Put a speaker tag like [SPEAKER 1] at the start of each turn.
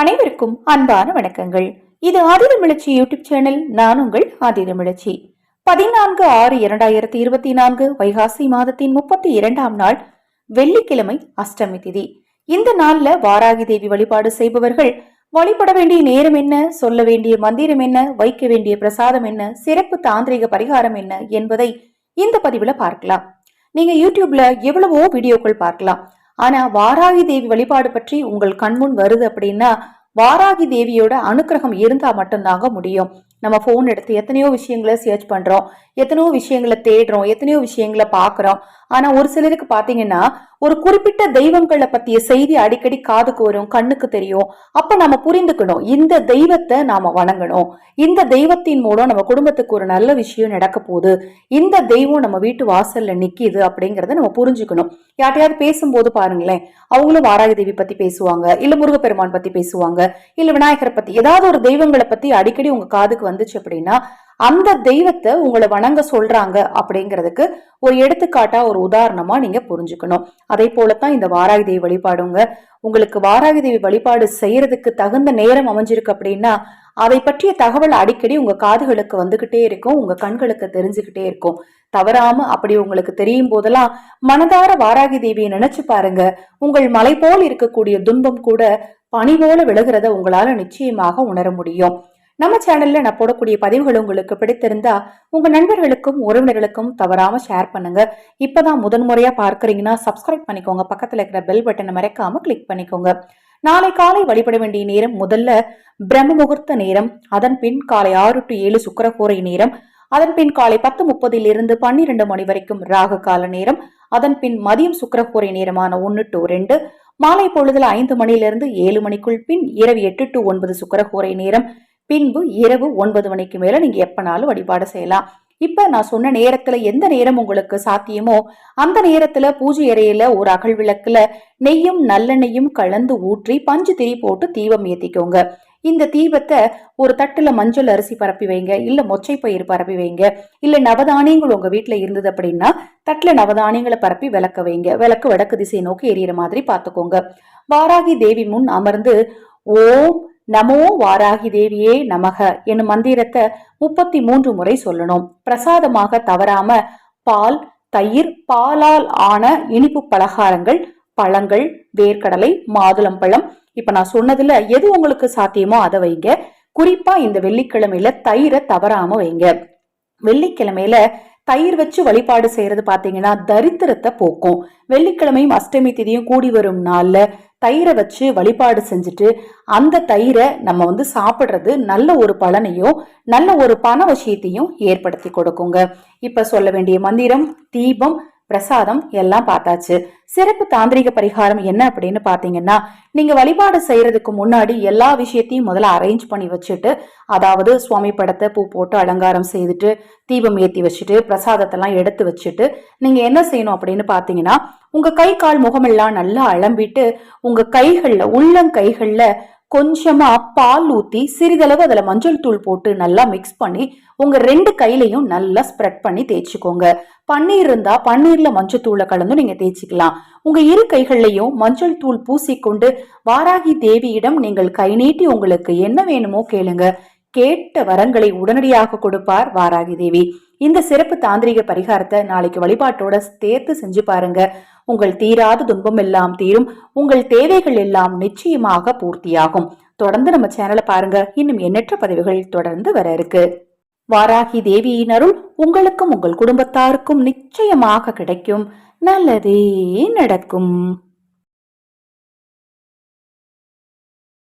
[SPEAKER 1] அனைவருக்கும் அன்பான வணக்கங்கள். இது ஆதிரமிழச்சி யூடியூப் சேனல் நான் உங்கள் ஆதிரமிழச்சி. பதினான்கு ஆறு இரண்டாயிரத்தி இருபத்தி நான்கு வைகாசி மாதத்தின் முப்பத்தி இரண்டாம் நாள் வெள்ளிக்கிழமை அஷ்டமி திதி. இந்த நாள்ல வாராகி தேவி வழிபாடு செய்பவர்கள் வழிபட வேண்டிய நேரம் என்ன சொல்ல வேண்டிய மந்திரம் என்ன வைக்க வேண்டிய பிரசாதம் என்ன சிறப்பு தாந்திரிக பரிகாரம் என்ன என்பதை இந்த பதிவுல பார்க்கலாம். நீங்க யூடியூப்ல எவ்வளவோ வீடியோக்கள் பார்க்கலாம். ஆனா வாராகி தேவி வழிபாடு பற்றி உங்கள் கண்முன் வருது அப்படின்னா வாராகி தேவியோட அனுக்கிரகம் இருந்தா மட்டும்தாங்க முடியும். நம்ம ஃபோன் எடுத்து எத்தனையோ விஷயங்களை சர்ச் பண்றோம். எத்தனையோ விஷயங்களை தேடுறோம். எத்தனையோ விஷயங்களை பார்க்குறோம். ஆனா ஒரு சிலருக்கு பார்த்தீங்கன்னா ஒரு குறிப்பிட்ட தெய்வங்களை பற்றிய செய்தி அடிக்கடி காதுக்கு வரும் கண்ணுக்கு தெரியும். அப்போ நம்ம புரிந்துக்கணும் இந்த தெய்வத்தை நாம வணங்கணும். இந்த தெய்வத்தின் மூலம் நம்ம குடும்பத்துக்கு ஒரு நல்ல விஷயம் நடக்க போகுது. இந்த தெய்வம் நம்ம வீட்டு வாசல்ல நிக்கிது அப்படிங்கறத நம்ம புரிஞ்சுக்கணும். யார்ட்டையாவது பேசும்போது பாருங்களேன் அவங்களும் வாராகி தேவி பத்தி பேசுவாங்க இல்ல முருகப்பெருமான் பத்தி பேசுவாங்க இல்ல விநாயகரை பத்தி ஏதாவது ஒரு தெய்வங்களை பத்தி அடிக்கடி உங்க காதுக்கு வந்துச்சு அப்படின்னா அந்த தெய்வத்தை உங்களை வணங்க சொல்றாங்க அப்படிங்கிறதுக்கு ஒரு எடுத்துக்காட்டா ஒரு உதாரணமா நீங்க புரிஞ்சுக்கணும். அதே போலத்தான் இந்த வாராகி தேவி வழிபாடுங்க. உங்களுக்கு வாராகி தேவி வழிபாடு செய்யறதுக்கு தகுந்த நேரம் அமைஞ்சிருக்கு அப்படின்னா அதை பற்றிய தகவல் அடிக்கடி உங்க காதுகளுக்கு வந்துகிட்டே இருக்கும் உங்க கண்களுக்கு தெரிஞ்சுக்கிட்டே இருக்கும். தவறாம அப்படி உங்களுக்கு தெரியும் போதெல்லாம் மனதார வாராகி தேவியை நினைச்சு பாருங்க. உங்கள் மலை போல் இருக்கக்கூடிய துன்பம் கூட பனி போல விலகிறத உங்களால நிச்சயமாக உணர முடியும். நம்ம சேனல்ல நான் போடக்கூடிய பதிவுகள் உங்களுக்கு பிடித்திருந்தா உங்க நண்பர்களுக்கும் உறவினர்களுக்கும் தவறாம ஷேர் பண்ணுங்க. இப்பதான் முதன்முறையா பார்க்கறீங்கன்னா சப்ஸ்கிரைப் பண்ணிக்கோங்க. பக்கத்துல இருக்கிற பெல் பட்டனை மறைக்காம கிளிக் பண்ணிக்கோங்க. நாளை காலை வழிபட வேண்டிய நேரம் முதல்ல பிரம்ம முகூர்த்த நேரம் அதன் பின் காலை ஆறு டு ஏழு சுக்கரகோரை நேரம் அதன் பின் காலை பத்து முப்பதில் இருந்து பன்னிரண்டு மணி வரைக்கும் ராகு கால நேரம் அதன் பின் மதியம் சுக்கரகோரை நேரமான ஒன்னு டு ரெண்டு மாலை பொழுதுல ஐந்து மணியிலிருந்து ஏழு மணிக்குள் பின் இரவு எட்டு டு ஒன்பது சுக்கரகோரை நேரம் பின்பு இரவு ஒன்பது மணிக்கு மேல நீங்க எப்பனாலும் வழிபாடு செய்யலாம். இப்ப நான் சொன்ன நேரத்துல எந்த நேரம் உங்களுக்கு சாத்தியமோ அந்த நேரத்துல பூஜை அறையில ஒரு அகல் விளக்குல நெய்யும் நல்லெண்ணெயும் கலந்து ஊற்றி பஞ்சு திரி போட்டு தீபம் ஏத்திக்கோங்க. இந்த தீபத்தை ஒரு தட்டுல மஞ்சள் அரிசி பரப்பி வைங்க இல்ல மொச்சை பயிர் பரப்பி வைங்க இல்ல நவதானியங்கள் உங்க வீட்டுல இருந்தது அப்படின்னா தட்டுல நவதானியங்களை பரப்பி விளக்க வைங்க. விளக்கு வடக்கு திசை நோக்கி எரியற மாதிரி பாத்துக்கோங்க வாராகி தேவி முன் அமர்ந்து ஓம் நமோ வாராகி தேவியே நமக என்னும் மந்திரத்தை முப்பத்தி மூன்று முறை சொல்லணும். பிரசாதமாக தவறாம பால் தயிர் பாலால் ஆன இனிப்பு பலகாரங்கள் பழங்கள் வேர்க்கடலை மாதுளம்பழம் இப்ப நான் சொன்னதுல எது உங்களுக்கு சாத்தியமோ அதை வைங்க. குறிப்பா இந்த வெள்ளிக்கிழமையில தயிரை தவறாம வைங்க. வெள்ளிக்கிழமையில தயிர் வச்சு வழிபாடு செய்யறது பாத்தீங்கன்னா தரித்திரத்தை போக்கும். வெள்ளிக்கிழமையும் அஷ்டமி திதியும் கூடி வரும் நாள்ல தயிரை வச்சு வழிபாடு செஞ்சுட்டு அந்த தயிரை நம்ம வந்து சாப்பிட்றது நல்ல ஒரு பலனையும் நல்ல ஒரு பண விஷயத்தையும் ஏற்படுத்தி கொடுக்குங்க. இப்போ சொல்ல வேண்டிய மந்திரம் தீபம் பிரசாதம் எல்லாம் பார்த்தாச்சு. சிறப்பு தாந்திரிக பரிகாரம் என்ன அப்படின்னு பாத்தீங்கன்னா நீங்க வழிபாடு செய்யறதுக்கு முன்னாடி எல்லா விஷயத்தையும் முதல்ல அரேஞ்ச் பண்ணி வச்சுட்டு அதாவது சுவாமி படத்தை பூ போட்டு அலங்காரம் செய்துட்டு தீபம் ஏற்றி வச்சுட்டு பிரசாதத்தெல்லாம் எடுத்து வச்சுட்டு நீங்க என்ன செய்யணும் அப்படின்னு பாத்தீங்கன்னா உங்க கை கால் முகமெல்லாம் நல்லா அலம்பிட்டு உங்க கைகள்ல உள்ளங்கைகள்ல கொஞ்சமா பால் ஊத்தி சிறிதளவு அதுல மஞ்சள் தூள் போட்டு நல்லா மிக்ஸ் பண்ணி உங்க ரெண்டு கையிலையும் நல்லா ஸ்ப்ரெட் பண்ணி தேய்ச்சிக்கோங்க. பன்னீர் இருந்தா பன்னீர்ல மஞ்சள் தூளை கலந்து நீங்க தேய்ச்சிக்கலாம். உங்க இரு கைகள்லையும் மஞ்சள் தூள் பூசிக்கொண்டு வாராகி தேவியிடம் நீங்கள் கை நீட்டி உங்களுக்கு என்ன வேணுமோ கேளுங்க. கேட்ட வரங்களை உடனடியாக கொடுப்பார் வாராகி தேவி. இந்த சிறப்பு தாந்திரிக பரிகாரத்தை நாளைக்கு வழிபாட்டோட சேர்த்து செஞ்சு பாருங்க. உங்கள் தீராத துன்பம் எல்லாம் தீரும். உங்கள் தேவைகள் எல்லாம் நிச்சயமாக பூர்த்தியாகும். தொடர்ந்து நம்ம சேனலை பாருங்க. இன்னும் எண்ணற்ற பதிவுகள் தொடர்ந்து வர இருக்கு. வாராகி தேவியின் அருள் உங்களுக்கும் உங்கள் குடும்பத்தாருக்கும் நிச்சயமாக கிடைக்கும். நல்லதே நடக்கும்.